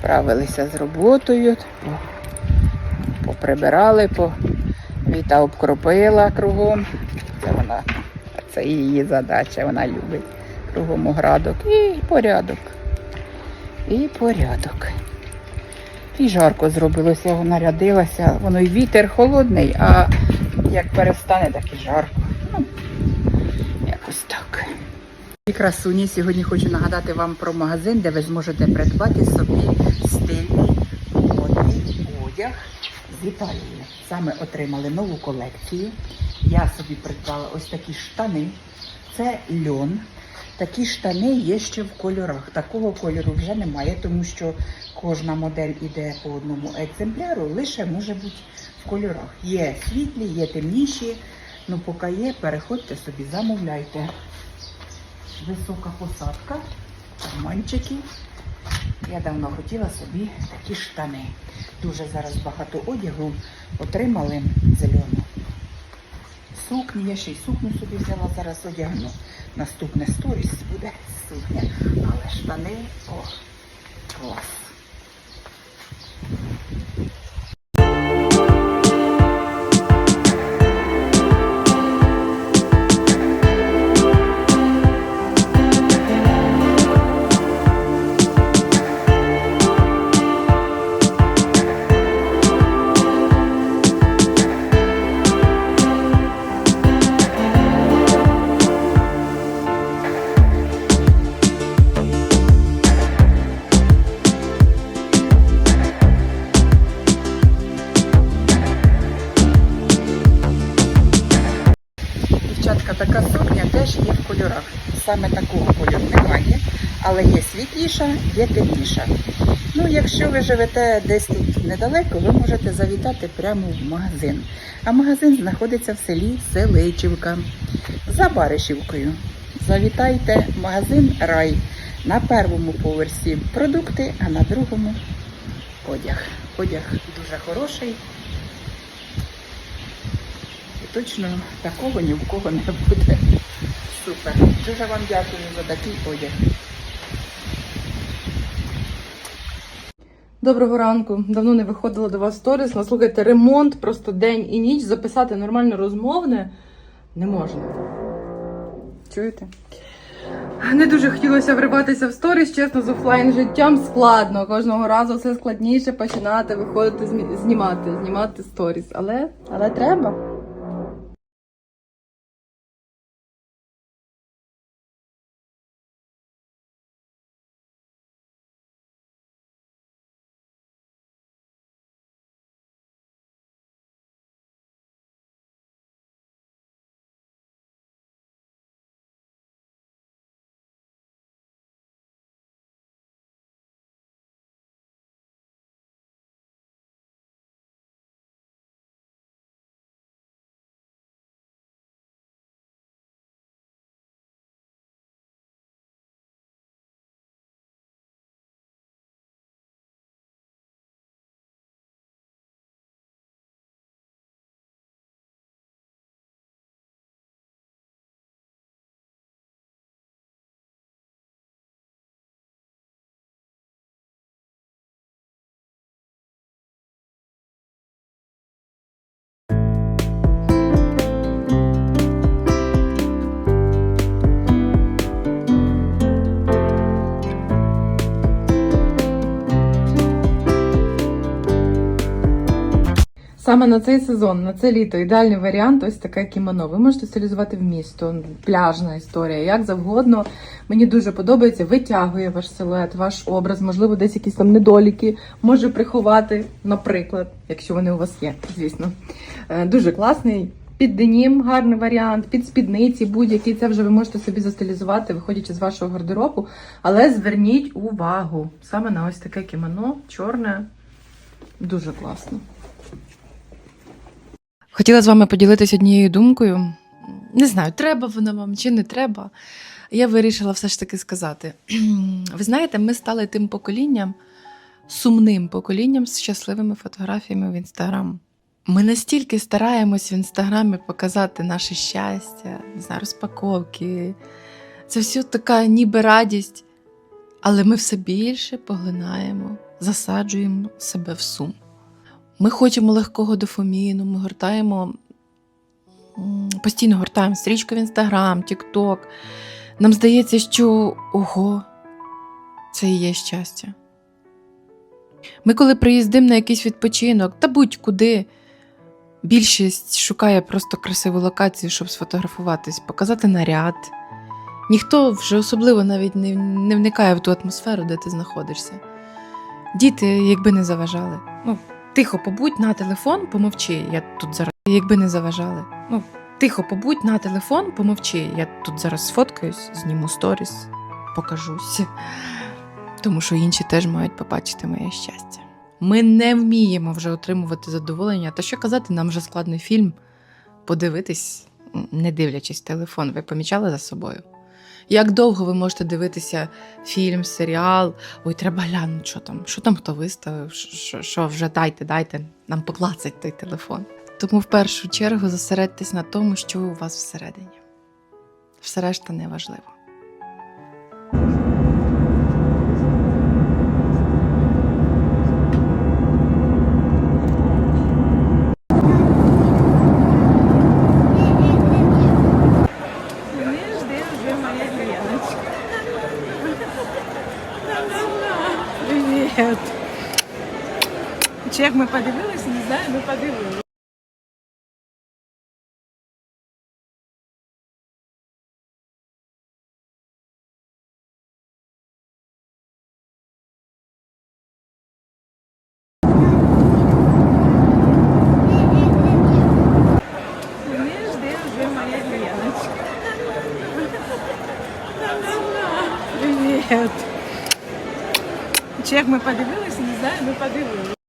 Справилися з роботою, поприбирали, по... Віта обкропила кругом. Це вона, це її задача, вона любить кругом оградок і порядок. І порядок. І жарко зробилося, вона рядилася, воно й вітер холодний, а як перестане, так і жарко. Ну, якось так. І красуні, сьогодні хочу нагадати вам про магазин, де ви зможете придбати собі стильний модний одяг з Італії. Саме отримали нову колекцію. Я собі придбала ось такі штани. Це льон. Такі штани є ще в кольорах. Такого кольору вже немає, тому що кожна модель іде по одному екземпляру, лише може бути в кольорах. Є світлі, є темніші. Ну, поки є, переходьте собі, замовляйте. Висока посадка, карманчики. Я давно хотіла собі такі штани. Дуже зараз багато одягу отримали зелену. Сукні, я ще й сукню собі взяла, зараз одягну. Наступне сторіс буде сукня. Але штани, о, клас. Така сукня теж є в кольорах. Саме такого кольору немає, але є світліша, є темніша. Ну, якщо ви живете десь тут недалеко, ви можете завітати прямо в магазин. А магазин знаходиться в селі Селичівка за Баришівкою. Завітайте магазин Рай. На першому поверсі продукти, а на другому одяг. Одяг дуже хороший. Точно такого ні в кого не буде. Супер. Дуже вам дякую за такий одяг. Доброго ранку. Давно не виходила до вас сторіс. Наслухайте, ремонт просто день і ніч. Записати нормально розмовне не можна. Чуєте? Не дуже хотілося вриватися в сторіс, чесно, з офлайн життям складно. Кожного разу все складніше починати виходити знімати, знімати сторіс. Але, але треба. Саме на цей сезон, на це літо, ідеальний варіант ось таке кімоно. Ви можете стилізувати в місто, пляжна історія, як завгодно. Мені дуже подобається, витягує ваш силует, ваш образ, можливо, десь якісь там недоліки може приховати, наприклад, якщо вони у вас є, звісно. Е, Дуже класний. Під денім гарний варіант, під спідниці, будь-який це вже ви можете собі застилізувати, виходячи з вашого гардеробу. Але зверніть увагу саме на ось таке кімоно, чорне, дуже класно. Хотіла з вами поділитися однією думкою. Не знаю, треба вона вам чи не треба. Я вирішила все ж таки сказати. Ви знаєте, ми стали тим поколінням, сумним поколінням з щасливими фотографіями в інстаграм. Ми настільки стараємось в інстаграмі показати наше щастя, не знаю, розпаковки. Це все така ніби радість, але ми все більше поглинаємо засаджуємо себе в сум. Ми хочемо легкого дофаміну, ми гортаємо, постійно гортаємо стрічку в Інстаграм, Тікток. Нам здається, що ого, це і є щастя. Ми, коли приїздимо на якийсь відпочинок та будь-куди, більшість шукає просто красиву локацію, щоб сфотографуватись, показати наряд. Ніхто вже особливо навіть не, не вникає в ту атмосферу, де ти знаходишся. Діти, якби не заважали. Ну, тихо побудь на телефон, помовчи. Я тут зараз. Якби не заважали. Ну, тихо побудь на телефон, помовчи. Я тут зараз сфоткаюсь, зніму сторіс, покажусь. Тому що інші теж мають побачити моє щастя. Ми не вміємо вже отримувати задоволення. Та що казати, нам вже складний фільм подивитись, не дивлячись телефон. Ви помічали за собою? Як довго ви можете дивитися фільм, серіал? Ой, треба глянути, що там, що там хто виставив, що, що, вже дайте, дайте, нам поклацать той телефон. Тому в першу чергу зосередьтесь на тому, що у вас всередині. Все решта не важливо. Привіт. Чи як ми подивилися, не знаю, ми подивилися. Привіт. Чи як ми подивилися, не знаю, ми подивилися.